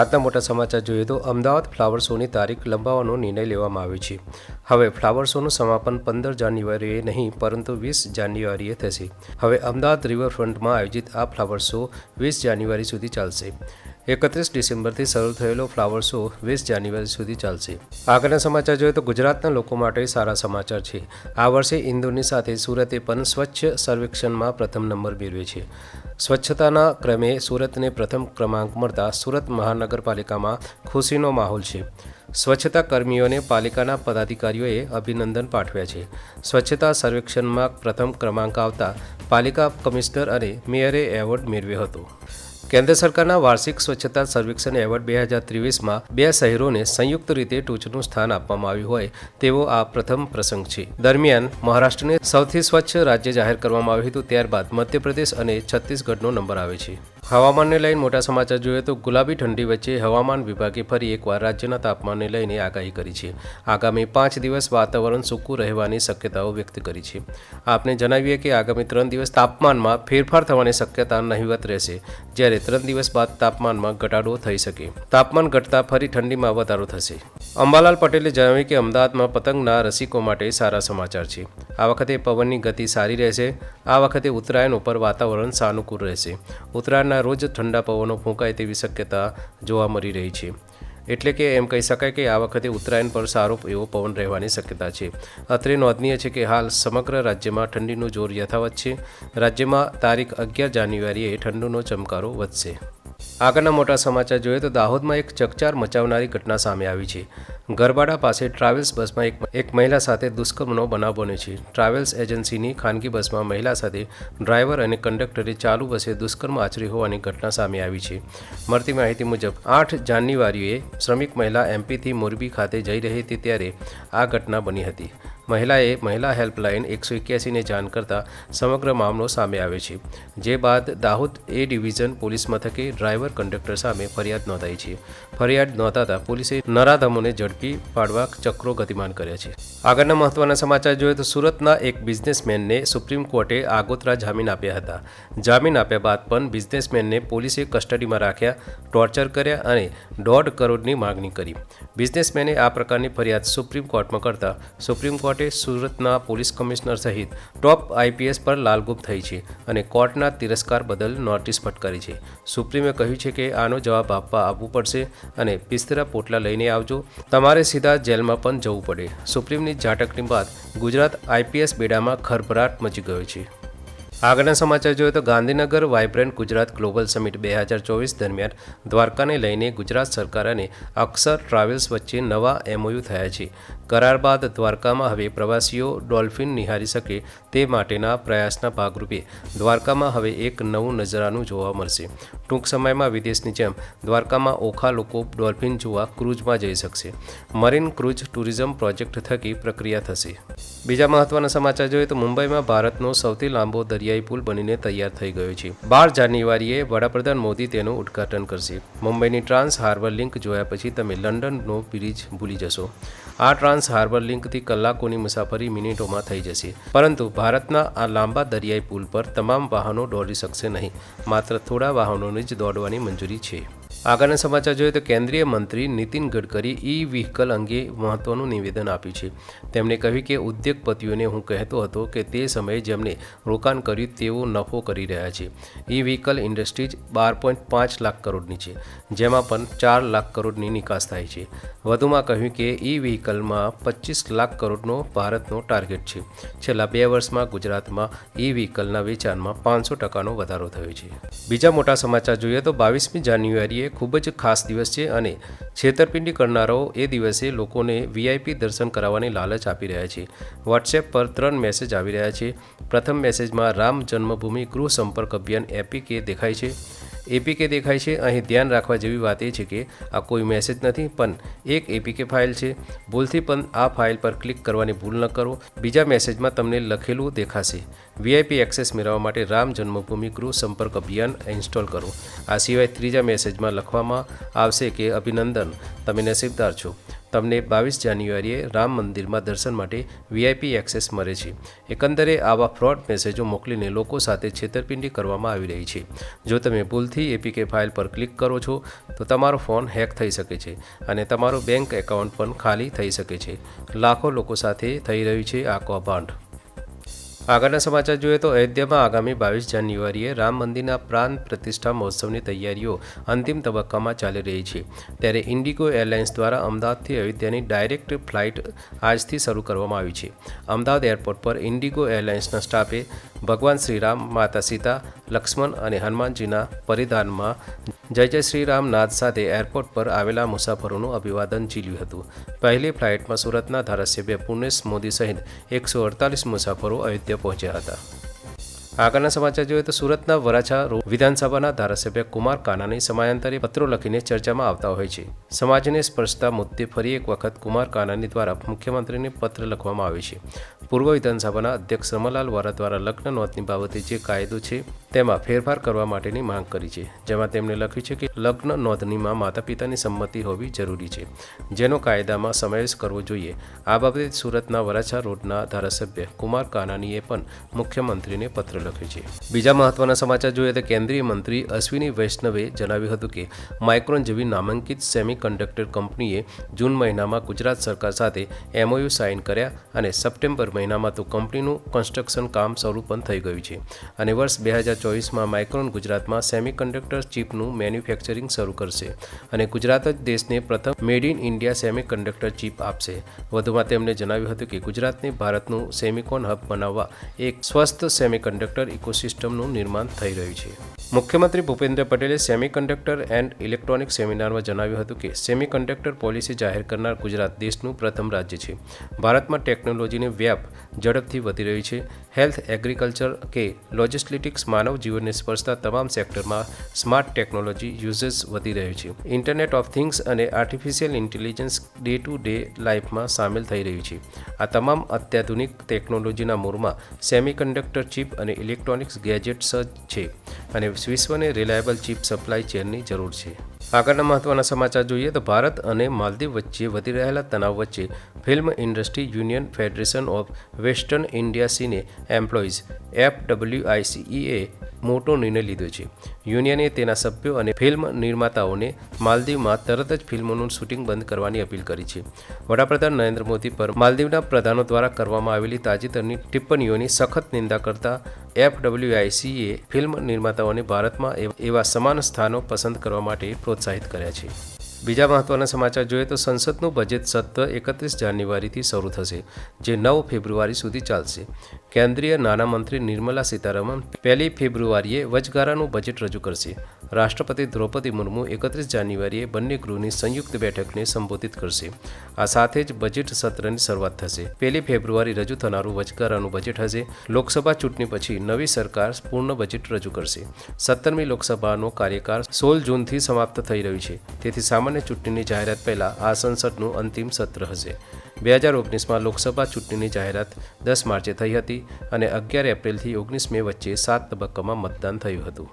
આજના મોટા સમાચાર જોઈએ તો અમદાવાદ ફ્લાવર શોની તારીખ લંબાવવાનો નિર્ણય લેવામાં આવ્યો છે. હવે ફ્લાવર શોનું સમાપન પંદર જાન્યુઆરીએ નહીં, પરંતુ વીસ જાન્યુઆરીએ થશે. હવે અમદાવાદ રિવરફ્રન્ટમાં આયોજિત આ ફ્લાવર શો વીસ જાન્યુઆરી સુધી ચાલશે. એકત્રીસ ડિસેમ્બરથી શરૂ થયેલો ફ્લાવર શો વીસ જાન્યુઆરી સુધી ચાલશે. આગળના સમાચાર જોઈએ તો ગુજરાતના લોકો માટે સારા સમાચાર છે. આ વર્ષે ઇન્દોરની સાથે સુરતે પણ સ્વચ્છ સર્વેક્ષણમાં પ્રથમ નંબર મેળવ્યો છે. સ્વચ્છતાના ક્રમે સુરતને પ્રથમ ક્રમાંક મળતા સુરત મહાનગરપાલિકામાં ખુશીનો માહોલ છે. સ્વચ્છતા કર્મીઓને પાલિકાના પદાધિકારીઓએ અભિનંદન પાઠવ્યા છે. સ્વચ્છતા સર્વેક્ષણમાં પ્રથમ ક્રમાંક આવતા પાલિકા કમિશનર અને મેયરે એવોર્ડ મેળવ્યો હતો. કેન્દ્ર સરકારના વાર્ષિક સ્વચ્છતા સર્વેક્ષણ એવોર્ડ બે હજાર ત્રેવીસમાં બે શહેરોને સંયુક્ત રીતે ટોચનું સ્થાન આપવામાં આવ્યું હોય તેવો આ પ્રથમ પ્રસંગ છે. દરમિયાન મહારાષ્ટ્રને સૌથી સ્વચ્છ રાજ્ય જાહેર કરવામાં આવ્યું હતું, ત્યારબાદ મધ્યપ્રદેશ અને છત્તીસગઢનો નંબર આવે છે. હવામાનને લઈને મોટા સમાચાર જોઈએ તો ગુલાબી ઠંડી વચ્ચે હવામાન વિભાગે ફરી એકવાર રાજ્યના તાપમાનને લઈને આગાહી કરી છે. આગામી પાંચ દિવસ વાતાવરણ સૂકું રહેવાની શક્યતાઓ વ્યક્ત કરી છે. આપને જણાવીએ કે આગામી ત્રણ દિવસ તાપમાનમાં ફેરફાર થવાની શક્યતા નહિવત રહેશે. જ્યારે ત્રણ દિવસ બાદ તાપમાનમાં ઘટાડો થઈ શકે. તાપમાન ઘટતા ફરી ઠંડીમાં વધારો થશે. અંબાલાલ પટેલે જણાવ્યું કે અમદાવાદમાં પતંગના રસિકો માટે સારા સમાચાર છે. આ વખતે પવનની ગતિ સારી રહેશે. આ વખતે ઉત્તરાયણ ઉપર વાતાવરણ સાનુકૂળ રહેશે. ઉત્તરાયણના રોજ ઠંડા પવનો ફૂંકાય તેવી શક્યતા જોવા મળી રહી છે. એટલે કે એમ કહી શકાય કે આ વખતે ઉત્તરાયણ પર સારો એવો પવન રહેવાની શક્યતા છે. અત્રે નોંધનીય છે કે હાલ સમગ્ર રાજ્યમાં ઠંડીનું જોર યથાવત છે. રાજ્યમાં તારીખ અગિયાર જાન્યુઆરીએ ઠંડીનો ચમકારો વધશે. આગળના મોટા સમાચાર જોઈએ તો દાહોદમાં એક ચકચાર મચાવનારી ઘટના સામે આવી છે. ગરબાડા પાસે ટ્રાવેલ્સ બસમાં એક એક મહિલા સાથે દુષ્કર્મનો બનાવ બન્યો છે. ટ્રાવેલ્સ એજન્સીની ખાનગી બસમાં મહિલા સાથે ડ્રાઈવર અને કંડક્ટરે ચાલુ બસે દુષ્કર્મ આચર્યું હોવાની ઘટના સામે આવી છે. મળતી માહિતી મુજબ, આઠ જાન્યુઆરીએ શ્રમિક મહિલા એમપીથી મોરબી ખાતે જઈ રહી હતી ત્યારે આ ઘટના બની હતી. મહિલાએ મહિલા હેલ્પલાઇન એકસો એક્યાસીને જાણ કરતાં સમગ્ર મામલો સામે આવે છે. જે બાદ દાહોદ એ ડિવિઝન પોલીસ મથકે ડ્રાઈવર કંડક્ટર સામે ફરિયાદ નોંધાઈ છે. ફરિયાદ નોંધાતા પોલીસે નરાધમોને ઝડપી પાડવા ચક્રો ગતિમાન કર્યા છે. આગળના મહત્વના સમાચાર જોઈએ તો સુરતના એક બિઝનેસમેનને સુપ્રીમ કોર્ટે આગોતરા જામીન આપ્યા હતા. જામીન આપ્યા બાદ પણ બિઝનેસમેનને પોલીસે કસ્ટડીમાં રાખ્યા, ટોર્ચર કર્યા અને દોઢ કરોડની માગણી કરી. બિઝનેસમેને આ પ્રકારની ફરિયાદ સુપ્રીમ કોર્ટમાં કરતા સુપ્રીમ કોર્ટે સુરતના પોલીસ કમિશનર સહિત ટોપ આઈપીએસ પર લાલગુપ થઈ છે અને કોર્ટના તિરસ્કાર બદલ નોટિસ ફટકારી છે. સુપ્રીમે કહ્યું છે કે આનો જવાબ આપવા આવવું પડશે અને પિસ્તરા પોટલા લઈને આવજો. તમારે સીધા જેલમાં પણ જવું પડે. સુપ્રીમની ઝાટકની બાદ ગુજરાત આઈપીએસ બેડામાં ખરભરાટ મચી ગયો છે. આગળના સમાચાર જોઈએ તો Gandhinagar vibrant Gujarat global summit બે હજાર ચોવીસ દરમિયાન દ્વારકાને લઈને ગુજરાત સરકાર અને અક્ષર ટ્રાવેલ્સ વચ્ચે નવા એમઓયુ થયા છે. કરાર બાદ દ્વારકામાં હવે પ્રવાસીઓ ડોલ્ફિન નિહાળી શકે તે માટેના પ્રયાસના ભાગરૂપે દ્વારકામાં હવે એક નવું નજરાનું જોવા મળશે. ટૂંક સમયમાં વિદેશની જેમ દ્વારકામાં ઓખા લોકો ડોલ્ફિન જોવા ક્રૂઝમાં જઈ શકશે. મરીન ક્રૂઝ ટુરિઝમ પ્રોજેક્ટ થકી પ્રક્રિયા થશે. બીજા મહત્વના સમાચાર જોઈએ તો મુંબઈમાં ભારતનો સૌથી લાંબો દરિયાઈ પુલ બનીને તૈયાર થઈ ગયો છે. બાર જાન્યુઆરીએ વડાપ્રધાન મોદી તેનું ઉદ્ઘાટન કરશે. મુંબઈની ટ્રાન્સ હાર્બર લિંક જોયા પછી તમે લંડનનો બ્રિજ ભૂલી જશો. આ ટ્રાન્સ હાર્બર લિંકથી કલાકોની મુસાફરી મિનિટોમાં થઈ જશે. પરંતુ ભારતના આ લાંબા દરિયાઈ પુલ પર તમામ વાહનો દોડી શકશે નહીં. માત્ર થોડા વાહનોને જ દોડવાની મંજૂરી છે. આગળના સમાચાર જોઈએ તો કેન્દ્રીય મંત્રી નીતિન ગડકરી ઈ વ્હીકલ અંગે મહત્વનું નિવેદન આપ્યું છે. તેમણે કહ્યું કે ઉદ્યોગપતિઓને હું કહેતો હતો કે તે સમયે જેમણે રોકાણ કર્યું તેઓ નફો કરી રહ્યા છે. ઈ વ્હીકલ ઇન્ડસ્ટ્રીઝ બાર પોઈન્ટ પાંચ લાખ કરોડની છે, જેમાં પણ ચાર લાખ કરોડની નિકાસ થાય છે. વધુમાં કહ્યું કે ઈ વ્હીકલમાં પચીસ લાખ કરોડનો ભારતનો ટાર્ગેટ છે. છેલ્લા બે વર્ષમાં ગુજરાતમાં ઈ વ્હીકલના વેચાણમાં પાંચસો ટકાનો વધારો થયો છે. બીજા મોટા સમાચાર જોઈએ તો બાવીસમી જાન્યુઆરીએ ખૂબ જ ખાસ દિવસ છે અને છેતરપિંડી કરનારાઓ એ દિવસે લોકોને વીઆઈપી દર્શન કરાવવાની લાલચ આપી રહ્યા છે. વોટ્સએપ પર ત્રણ મેસેજ આવી રહ્યા છે. પ્રથમ મેસેજમાં રામ જન્મભૂમિ ગૃહ સંપર્ક અભિયાન એપીકે દેખાય છે. એપીકે દેખાય છે. અહીં ધ્યાન રાખવા જેવી વાત એ છે કે આ કોઈ મેસેજ નથી, પણ એક એપીકે ફાઇલ છે. ભૂલથી પણ આ ફાઇલ પર ક્લિક કરવાની ભૂલ ન કરો. બીજા મેસેજમાં તમને લખેલું દેખાશે. વીઆઈપી એક્સેસ મેળવવા માટે રામ જન્મભૂમિ ગૃહ સંપર્ક અભિયાન ઇન્સ્ટોલ કરો. આ સિવાય ત્રીજા મેસેજમાં લખવામાં આવશે કે અભિનંદન, તમે નસીબદાર છો. તમને બાવીસ જાન્યુઆરીએ રામ મંદિરમાં દર્શન માટે વીઆઈપી એક્સેસ મળે છે. એકંદરે આવા ફ્રોડ મેસેજો મોકલીને લોકો સાથે છેતરપિંડી કરવામાં આવી રહી છે. જો તમે ભૂલથી એપીકે ફાઇલ પર ક્લિક કરો છો, તો તમારો ફોન હેક થઈ શકે છે અને તમારો બેંક એકાઉન્ટ પણ ખાલી થઈ શકે છે. લાખો લોકો સાથે થઈ રહ્યું છે આ કૌભાંડ. આગળના સમાચાર જોઈએ તો અયોધ્યામાં આગામી બાવીસ જાન્યુઆરીએ રામ મંદિરના પ્રાણ પ્રતિષ્ઠા મહોત્સવની તૈયારીઓ અંતિમ તબક્કામાં ચાલી રહી છે. ત્યારે ઇન્ડિગો એરલાઇન્સ દ્વારા અમદાવાદથી અયોધ્યાની ડાયરેક્ટ ફ્લાઇટ આજથી શરૂ કરવામાં આવી છે. અમદાવાદ એરપોર્ટ પર ઇન્ડિગો એરલાઇન્સના સ્ટાફે ભગવાન શ્રીરામ માતા સીતા લક્ષ્મણ અને હનુમાનજીના પરિધાનમાં જય જય શ્રી રામ સાથે એરપોર્ટ પર આવેલા મુસાફરોનું અભિવાદન ઝીલ્યું હતું. પહેલી ફ્લાઇટમાં સુરતના ધારાસભ્ય પુનેશ મોદી સહિત એકસો અડતાલીસ મુસાફરો અયોધ્યા પહોંચ્યા હતા. આગળના સમાચાર જોઈએ તો સુરતના વરાછા વિધાનસભાના ધારાસભ્ય કુમાર કાનાની સમયાંતરે પત્રો લખીને ચર્ચામાં આવતા હોય છે. સમાજને સ્પર્શતા મુદ્દે ફરી એક વખત કુમાર કાનાની દ્વારા મુખ્યમંત્રીને પત્ર લખવામાં આવે છે. પૂર્વ વિધાનસભાના અધ્યક્ષ રમલાલ વોરા દ્વારા લગ્ન નોંધની બાબતે જે કાયદો છે તેમાં ફેરફાર કરવા માટેની માંગ કરી છે, જેમાં તેમણે લખ્યું છે કે લગ્ન નોંધણીમાં માતા પિતાની સંમતિ હોવી જરૂરી છે. જેનો કાયદામાં સમાવેશ કરવો જોઈએ. આ બાબતે સુરતના વરાછા રોડના ધારાસભ્ય કુમાર કાનાનીએ પણ મુખ્યમંત્રીને પત્ર લખ્યું છે. બીજા મહત્વના સમાચાર જોઈએ તો કેન્દ્રીય મંત્રી અશ્વિની વૈષ્ણવે જણાવ્યું હતું કે માઇક્રોન જેવી નામાંકિત સેમી કંડક્ટર કંપનીએ જૂન મહિનામાં ગુજરાત સરકાર સાથે એમઓયુ સાઇન કર્યા અને સપ્ટેમ્બર મહિનામાં તો કંપનીનું કન્સ્ટ્રક્શન કામ શરૂ પણ થઈ ગયું છે. અને વર્ષ બે હજાર ચોવીસમાં માઇક્રોન ગુજરાતમાં સેમી કંડક્ટર ચીપનું મેન્યુફેક્ચરિંગ શરૂ કરશે અને ગુજરાત જ દેશને પ્રથમ made in India semiconductor chip આપશે. વધુમાં તેમણે જણાવ્યું હતું કે ગુજરાતને ભારતનું સેમિકોન હબ બનાવવા એક સ્વસ્થ સેમી કંડક્ટર ઇકોસિસ્ટમનું નિર્માણ થઈ રહ્યું છે. મુખ્યમંત્રી ભૂપેન્દ્ર પટેલે સેમિકન્ડક્ટર એન્ડ ઇલેક્ટ્રોનિક સેમિનારમાં જણાવ્યું હતું કે સેમિકન્ડક્ટર પોલિસી જાહેર કરનાર ગુજરાત દેશનું પ્રથમ રાજ્ય છે. ભારતમાં ટેકનોલોજીની વ્યાપ ઝડપથી વધી રહી છે. હેલ્થ, એગ્રીકલ્ચર કે લોજિસ્ટિક્સ માનવ જીવનને સ્પર્શતા તમામ સેક્ટરમાં સ્માર્ટ ટેકનોલોજી યુઝર્સ વધી રહ્યું છે. ઇન્ટરનેટ ઓફ થિંગ્સ અને artificial intelligence day to day લાઈફમાં સામેલ થઈ રહ્યું છે. આ તમામ અત્યાધુનિક ટેકનોલોજીના મૂળમાં સેમિકન્ડક્ટર ચિપ અને ઇલેક્ટ્રોનિક્સ ગેજેટ્સ જ છે અને વિશ્વને રિલાયબલ ચીપ સપ્લાય ચેનની જરૂર છે. આગળના મહત્વના સમાચાર જોઈએ તો ભારત અને માલદીવ વચ્ચે વધી રહેલા તણાવ વચ્ચે film industry union federation of western India cine employees F WICE મોટો નિર્ણય લીધો છે. યુનિયને તેના સભ્યો અને ફિલ્મ નિર્માતાઓને માલદીવમાં તરત જ ફિલ્મોનું શૂટિંગ બંધ કરવાની અપીલ કરી છે. વડાપ્રધાન નરેન્દ્ર મોદી પર માલદીવના પ્રધાનો દ્વારા કરવામાં આવેલી તાજેતરની ટિપ્પણીઓની સખત નિંદા કરતા એફડબ્લ્યુઆઈસીએ ફિલ્મ નિર્માતાઓને ભારતમાં એવા સમાન સ્થાનો પસંદ કરવા માટે પ્રોત્સાહિત કર્યા છે. બીજા મહત્વના સમાચાર જોઈએ તો સંસદનું બજેટ સત્ર એકત્રીસ જાન્યુઆરીથી શરૂ થશે, જે નવ ફેબ્રુઆરી સુધી ચાલશે. કેન્દ્રીય નાણામંત્રી નિર્મલા સીતારમણ પહેલી ફેબ્રુઆરીએ વચગાળાનું બજેટ રજૂ કરશે. રાષ્ટ્રપતિ દ્રૌપદી મુર્મુ એકત્રીસ જાન્યુઆરીએ બંને ગૃહની સંયુક્ત બેઠકને સંબોધિત કરશે. આ સાથે જ બજેટ સત્રની શરૂઆત થશે. પહેલી ફેબ્રુઆરી રજૂ થનારું વચગાળાનું બજેટ હશે. લોકસભા ચૂંટણી પછી નવી સરકાર પૂર્ણ બજેટ રજૂ કરશે. સત્તરમી લોકસભાનો કાર્યકાળ સોળ જૂનથી સમાપ્ત થઈ રહ્યું છે. તેથી સામાન્ય ચૂંટણીની જાહેરાત પહેલાં આ સંસદનું અંતિમ સત્ર હશે. બે હજાર ઓગણીસમાં લોકસભા ચૂંટણીની જાહેરાત દસ માર્ચે થઈ હતી અને અગિયાર એપ્રિલથી ઓગણીસ મે વચ્ચે સાત તબક્કામાં મતદાન થયું હતું.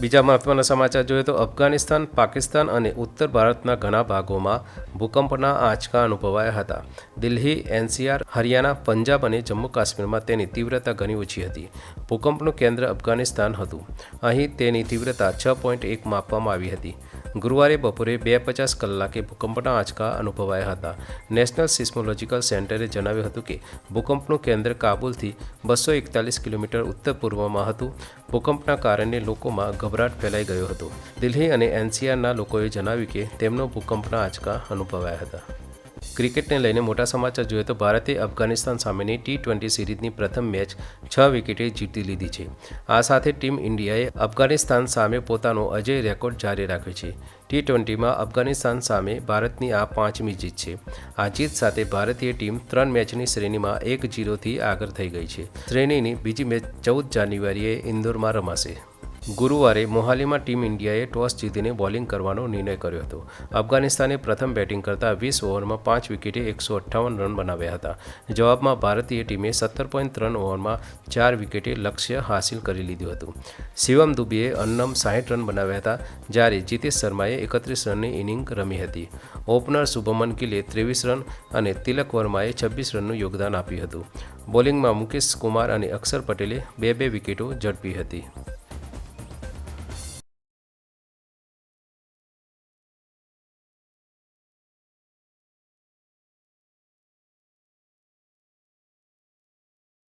બીજા મહત્વના સમાચાર જોઈએ તો અફઘાનિસ્તાન, પાકિસ્તાન અને ઉત્તર ભારતના ઘણા ભાગોમાં ભૂકંપના આંચકા અનુભવાયા હતા. દિલ્હી, એનસીઆર, હરિયાણા, પંજાબ અને જમ્મુ કાશ્મીરમાં તેની તીવ્રતા ઘણી ઓછી હતી. ભૂકંપનું કેન્દ્ર અફઘાનિસ્તાન હતું. અહીં તેની તીવ્રતા છ પોઈન્ટ એક માપવામાં આવી હતી. ગુરુવારે બપોરે બે પચાસ કલાકે ભૂકંપના આંચકા અનુભવાયા હતા. નેશનલ સિસ્મોલોજીકલ સેન્ટરે જણાવ્યું હતું કે, ભૂકંપનું કેન્દ્ર કાબુલથી બસો એકતાલીસ કિલોમીટર ઉત્તર પૂર્વમાં હતું. ભૂકંપના કારણે લોકોમાં ગભરાટ ફેલાઈ ગયો હતો. દિલ્હી અને એનસીઆરના લોકોએ જણાવ્યું કે, તેમનો ભૂકંપના આંચકા અનુભવાયા હતા. ક્રિકેટને લઈને મોટા સમાચાર જોઈએ તો ભારતે અફઘાનિસ્તાન સામેની ટી ટ્વેન્ટી સિરીઝની પ્રથમ મેચ છ વિકેટે જીતી લીધી છે. આ સાથે ટીમ ઇન્ડિયાએ અફઘાનિસ્તાન સામે પોતાનો અજય રેકોર્ડ જારી રાખ્યો છે. ટી ટ્વેન્ટીમાં અફઘાનિસ્તાન સામે ભારતની આ પાંચમી જીત છે. આ જીત સાથે ભારતીય ટીમ ત્રણ મેચની શ્રેણીમાં એક જીરોથી આગળ થઈ ગઈ છે. શ્રેણીની બીજી મેચ ચૌદ જાન્યુઆરીએ ઇન્દોરમાં રમાશે. ગુરુવારે મોહાલીમાં ટીમ ઇન્ડિયાએ ટોસ જીતીને બોલિંગ કરવાનો નિર્ણય કર્યો હતો. અફઘાનિસ્તાને પ્રથમ બેટિંગ કરતાં વીસ ઓવરમાં પાંચ વિકેટે એકસો અઠ્ઠાવન રન બનાવ્યા હતા. જવાબમાં ભારતીય ટીમે સત્તર પોઈન્ટ ત્રણ ઓવરમાં ચાર વિકેટે લક્ષ્ય હાંસિલ કરી લીધું હતું. શિવમ દુબેએ અન્નમ સાહીઠ રન બનાવ્યા હતા, જ્યારે જીતેશ શર્માએ એકત્રીસ રનની ઇનિંગ રમી હતી. ઓપનર શુભમન ગિલે ત્રેવીસ રન અને તિલક વર્માએ છવ્વીસ રનનું યોગદાન આપ્યું હતું. બોલિંગમાં મુકેશ કુમાર અને અક્ષર પટેલે બે બે વિકેટો ઝડપી હતી.